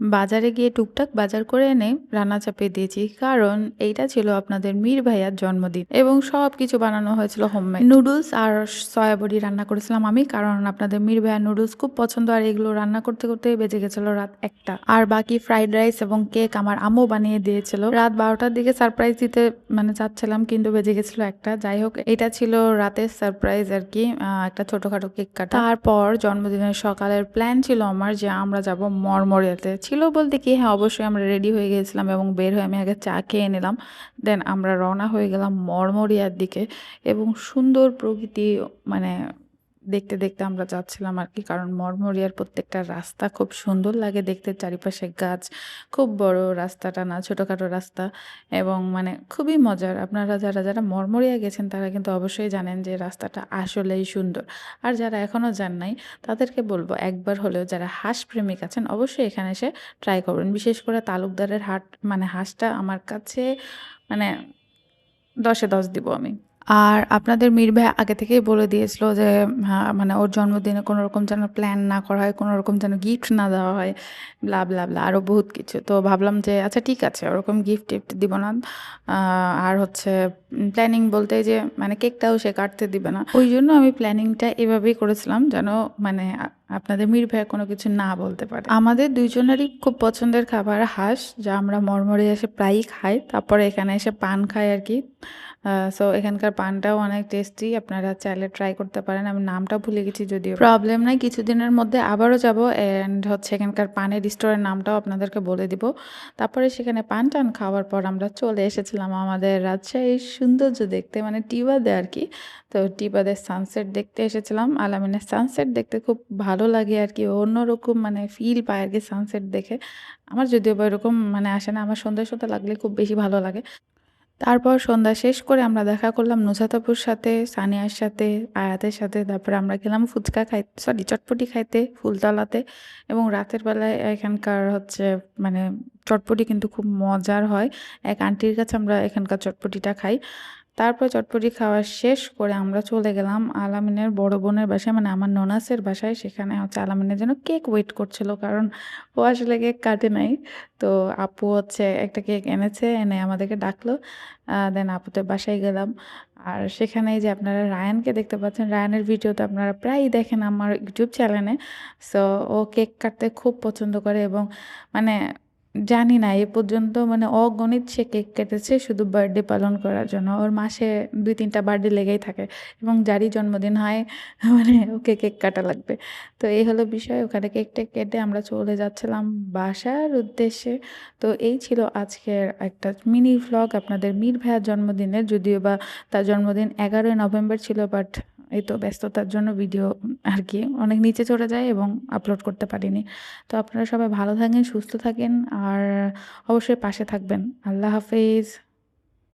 বাজারে গিয়ে টুকটাক বাজার করে এনে রান্না চাপিয়ে দিয়েছি। কারণ এইটা ছিল আপনাদের মীর ভাইয়ার জন্মদিন এবং সব কিছু বানানো হয়েছিল হোমমেড নুডলস আর সয়াবড়ি রান্না করেছিলাম আমি, কারণ আপনাদের মীর ভাইয়ার নুডলস খুব পছন্দ আর এগুলো রান্না করতে করতে বেজে গেছিল রাত একটা। আর বাকি ফ্রাইড রাইস এবং কেক আমার আমও বানিয়ে দিয়েছিল। রাত বারোটার দিকে সারপ্রাইজ দিতে মানে চাচ্ছিলাম, কিন্তু বেজে গেছিল একটা। যাই হোক, এটা ছিল রাতের সারপ্রাইজ আর কি একটা ছোটখাটো কেক কাটা। তারপর জন্মদিনের সকালের প্ল্যান ছিল আমার যে আমরা যাব মরমরিয়াতে। ছিল বলতে কি হ্যাঁ অবশ্যই আমরা রেডি হয়ে গেছিলাম এবং বের হয়ে আমি আগে চা খেয়ে নিলাম। দেন আমরা রওনা হয়ে গেলাম মরমরিয়ার দিকে এবং সুন্দর প্রকৃতি মানে দেখতে দেখতে আমরা যাচ্ছিলাম আর কি। কারণ মরমরিয়ার প্রত্যেকটা রাস্তা খুব সুন্দর লাগে দেখতে। চারিপাশে গাছ, খুব বড় রাস্তাটা না, ছোটোখাটো রাস্তা এবং মানে খুবই মজার। আপনারা যারা যারা মরমরিয়া গেছেন, তারা কিন্তু অবশ্যই জানেন যে রাস্তাটা আসলেই সুন্দর। আর যারা এখনও যান নাই, তাদেরকে বলব একবার হলেও যারা হাঁস প্রেমিক আছেন, অবশ্যই এখানে এসে ট্রাই করবেন। বিশেষ করে তালুকদারের হাট মানে হাঁসটা আমার কাছে মানে দশে দশ দিব আমি। আর আপনাদের মীর ভাই আগে থেকেই বলে দিয়েছিল যে হ্যাঁ, মানে ওর জন্মদিনে কোনো রকম যেন প্ল্যান না করা হয় কোনো রকম যেন গিফট না দেওয়া হয় ব্লা ব্লা ব্লা আরও বহুত কিছু। তো ভাবলাম যে আচ্ছা ঠিক আছে ওরকম গিফট টিফট দিব না। আর হচ্ছে প্ল্যানিং বলতে যে মানে কেকটাও সে কাটতে দিবে না। ওই জন্য আমি প্ল্যানিংটা এভাবেই করেছিলাম যেন মানে আপনাদের মীর ভাই কোনো কিছু না বলতে পারে। আমাদের দুইজনেরই খুব পছন্দের খাবার হাঁস, যা আমরা মরমরে এসে প্রায়ই খাই। তারপরে এখানে এসে পান খাই আর কি। সো এখানকার পানটাও অনেক টেস্টি আপনারা চাইলে ট্রাই করতে পারেন। আমি নামটা ভুলে গেছি যদিও। প্রবলেম নাই, কিছুদিনের মধ্যে আবারও যাব অ্যান্ড হচ্ছে এখানকার পানের স্টোরের নামটাও আপনাদেরকে বলে দিব। তারপরে সেখানে পান টান খাওয়ার পর আমরা চলে এসেছিলাম আমাদের রাজশাহীর সৌন্দর্য দেখতে মানে টিবাদে আর কি। তো টিবাদের সানসেট দেখতে এসেছিলাম। আলামিনের সানসেট দেখতে খুব ভালো লাগে আর কি। অন্যরকম মানে ফিল পায় আর কি সানসেট দেখে। আমার যদিও বা এরকম মানে আসে না, আমার সন্ধ্যা সন্ধ্যা লাগলে খুব বেশি ভালো লাগে। তারপর সন্ধ্যা শেষ করে আমরা দেখা করলাম নুসাতাপুর সাথে, সানিয়ার সাথে, আয়াতের সাথে। তারপরে আমরা গেলাম ফুচকা খাই সরি চটপটি খাইতে, ফুলতলাতে। এবং রাতের বেলায় এখানকার হচ্ছে মানে চটপটি কিন্তু খুব মজার হয়। এক আন্টির কাছে আমরা এখানকার চটপটিটা খাই। তারপর চটপটি খাওয়া শেষ করে আমরা চলে গেলাম আলামিনের বড় বোনের বাসায় মানে আমার ননাসের বাসায়। সেখানে হচ্ছে আলামিনের জন্য কেক ওয়েট করছিল, কারণ ও আসলে কেক কাটে নাই। তো আপু হচ্ছে একটা কেক এনেছে, এনে আমাদেরকে ডাকলো। দেন আপুদের বাসায় গেলাম। আর সেখানে যে আপনারা রায়ানকে দেখতে পাচ্ছেন, রায়ানের ভিডিও তো আপনারা প্রায়ই দেখেন আমার ইউটিউব চ্যানেলে সো ও কেক কাটতে খুব পছন্দ করে এবং মানে জানি না, এ পর্যন্ত মানে অগণিত সে কেক কেটেছে শুধু বার্থডে পালন করার জন্য। ওর মাসে দুই তিনটা বার্থডে লেগেই থাকে এবং যারই জন্মদিন হয় মানে ওকে কেক কাটা লাগবে। তো এই হলো বিষয়, ওখানে কেক টেক কেটে আমরা চলে যাচ্ছিলাম বাসার উদ্দেশ্যে। তো এই ছিল আজকের একটা মিনি ভ্লগ আপনাদের মীর ভাইয়ার জন্মদিনের, যদিও বা তার জন্মদিন এগারোই নভেম্বর ছিল বাট এই তো ব্যস্ততার জন্য ভিডিও আর কি অনেক নিচে চলে যায় এবং আপলোড করতে পারিনি। তো আপনারা সবাই ভালো থাকেন, সুস্থ থাকেন, আর অবশ্যই পাশে থাকবেন। আল্লাহ হাফেজ।